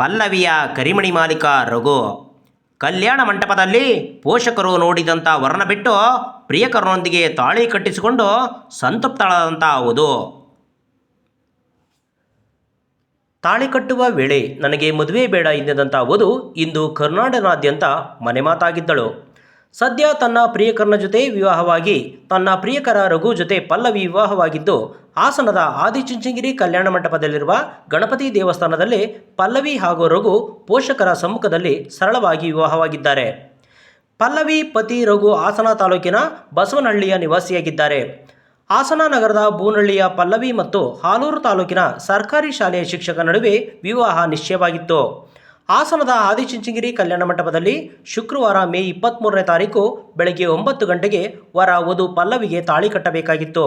ಪಲ್ಲವಿಯ ಕರಿಮಣಿ ಮಾಲೀಕ ರಘು, ಕಲ್ಯಾಣ ಮಂಟಪದಲ್ಲಿ ಪೋಷಕರು ನೋಡಿದಂಥ ವರ್ಣ ಬಿಟ್ಟು ಪ್ರಿಯಕರನೊಂದಿಗೆ ತಾಳಿ ಕಟ್ಟಿಸಿಕೊಂಡು ಸಂತಪ್ತಳಾದಂಥ ವಧು. ತಾಳಿ ಕಟ್ಟುವ ವೇಳೆ ನನಗೆ ಮದುವೆ ಬೇಡ ಎಂದಿದಂಥ ವಧು ಇಂದು ಕರ್ನಾಟಕದಾದ್ಯಂತ ಮನೆ ಮಾತಾಗಿದ್ದಳು ಸದ್ಯ ತನ್ನ ಪ್ರಿಯಕರನ ಜೊತೆ ವಿವಾಹವಾಗಿ, ತನ್ನ ಪ್ರಿಯಕರ ರಘು ಜೊತೆ ಪಲ್ಲವಿ ವಿವಾಹವಾಗಿದ್ದು, ಹಾಸನದ ಆದಿಚುಂಚನಗಿರಿ ಕಲ್ಯಾಣ ಮಂಟಪದಲ್ಲಿರುವ ಗಣಪತಿ ದೇವಸ್ಥಾನದಲ್ಲಿ ಪಲ್ಲವಿ ಹಾಗೂ ರಘು ಪೋಷಕರ ಸಮ್ಮುಖದಲ್ಲಿ ಸರಳವಾಗಿ ವಿವಾಹವಾಗಿದ್ದಾರೆ. ಪಲ್ಲವಿ ಪತಿ ರಘು ಹಾಸನ ತಾಲೂಕಿನ ಬಸವನಹಳ್ಳಿಯ ನಿವಾಸಿಯಾಗಿದ್ದಾರೆ. ಹಾಸನ ನಗರದ ಬೂನಹಳ್ಳಿಯ ಪಲ್ಲವಿ ಮತ್ತು ಹಾಲೂರು ತಾಲೂಕಿನ ಸರ್ಕಾರಿ ಶಾಲೆಯ ಶಿಕ್ಷಕ ನಡುವೆ ವಿವಾಹ ನಿಶ್ಚಯವಾಗಿತ್ತು. ಹಾಸನದ ಆದಿಚುಂಚನಗಿರಿ ಕಲ್ಯಾಣ ಮಂಟಪದಲ್ಲಿ ಶುಕ್ರವಾರ ಮೇ ಇಪ್ಪತ್ತ್ಮೂರನೇ ತಾರೀಕು ಬೆಳಗ್ಗೆ ಒಂಬತ್ತು ಗಂಟೆಗೆ ವರ ವಧು ಪಲ್ಲವಿಗೆ ತಾಳಿ ಕಟ್ಟಬೇಕಾಗಿತ್ತು.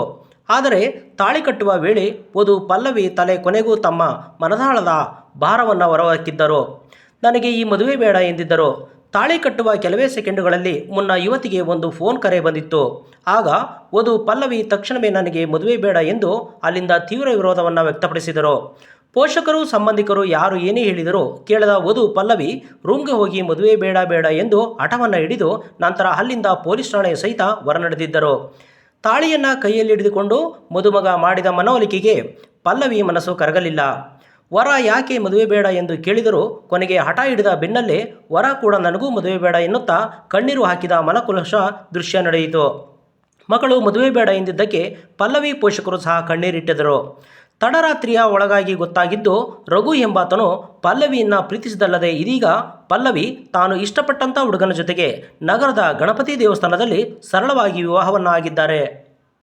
ಆದರೆ ತಾಳಿ ಕಟ್ಟುವ ವೇಳೆ ವಧು ಪಲ್ಲವಿ ತಲೆ ಕೊನೆಗೂ ತಮ್ಮ ಮನದಾಳದ ಭಾರವನ್ನು ಹೊರಹಾಕಿದ್ದರು. ನನಗೆ ಈ ಮದುವೆ ಬೇಡ ಎಂದಿದ್ದರು. ತಾಳಿ ಕಟ್ಟುವ ಕೆಲವೇ ಸೆಕೆಂಡುಗಳಲ್ಲಿ ಮುನ್ನ ಯುವತಿಗೆ ಒಂದು ಫೋನ್ ಕರೆ ಬಂದಿತ್ತು. ಆಗ ವಧು ಪಲ್ಲವಿ ತಕ್ಷಣವೇ ನನಗೆ ಮದುವೆ ಬೇಡ ಎಂದು ಅಲ್ಲಿಂದ ತೀವ್ರ ವಿರೋಧವನ್ನು ವ್ಯಕ್ತಪಡಿಸಿದರು. ಪೋಷಕರು, ಸಂಬಂಧಿಕರು ಯಾರು ಏನೇ ಹೇಳಿದರೂ ಕೇಳದ ವಧು ಪಲ್ಲವಿ ರೂಮ್ಗೆ ಹೋಗಿ ಮದುವೆ ಬೇಡ ಬೇಡ ಎಂದು ಹಠವನ್ನು ಹಿಡಿದು ನಂತರ ಅಲ್ಲಿಂದ ಪೊಲೀಸ್ ಠಾಣೆಯ ಸಹಿತ ಹೊರನಡೆದಿದ್ದರು. ತಾಳಿಯನ್ನು ಕೈಯಲ್ಲಿ ಹಿಡಿದುಕೊಂಡು ಮದುಮಗ ಮಾಡಿದ ಮನವೊಲಿಕೆಗೆ ಪಲ್ಲವಿ ಮನಸ್ಸು ಕರಗಲಿಲ್ಲ. ವರ ಯಾಕೆ ಮದುವೆ ಬೇಡ ಎಂದು ಕೇಳಿದರೂ ಕೊನೆಗೆ ಹಠ ಹಿಡಿದ ಬೆನ್ನಲ್ಲೇ ವರ ಕೂಡ ನನಗೂ ಮದುವೆ ಬೇಡ ಎನ್ನುತ್ತಾ ಕಣ್ಣೀರು ಹಾಕಿದ ಮನಕುಲಶ ದೃಶ್ಯ ನಡೆಯಿತು. ಮಗಳು ಮದುವೆ ಬೇಡ ಎಂದಿದ್ದಕ್ಕೆ ಪಲ್ಲವಿ ಪೋಷಕರು ಸಹ ಕಣ್ಣೀರಿಟ್ಟಿದ್ದರು. ತಡರಾತ್ರಿಯ ಒಳಗಾಗಿ ಗೊತ್ತಾಗಿದ್ದು ರಘು ಎಂಬಾತನು ಪಲ್ಲವಿಯನ್ನು ಪ್ರೀತಿಸಿದಲ್ಲದೆ ಇದೀಗ ಪಲ್ಲವಿ ತಾನು ಇಷ್ಟಪಟ್ಟಂಥ ಹುಡುಗನ ಜೊತೆಗೆ ನಗರದ ಗಣಪತಿ ದೇವಸ್ಥಾನದಲ್ಲಿ ಸರಳವಾಗಿ ವಿವಾಹವನ್ನಾಗಿದ್ದಾರೆ.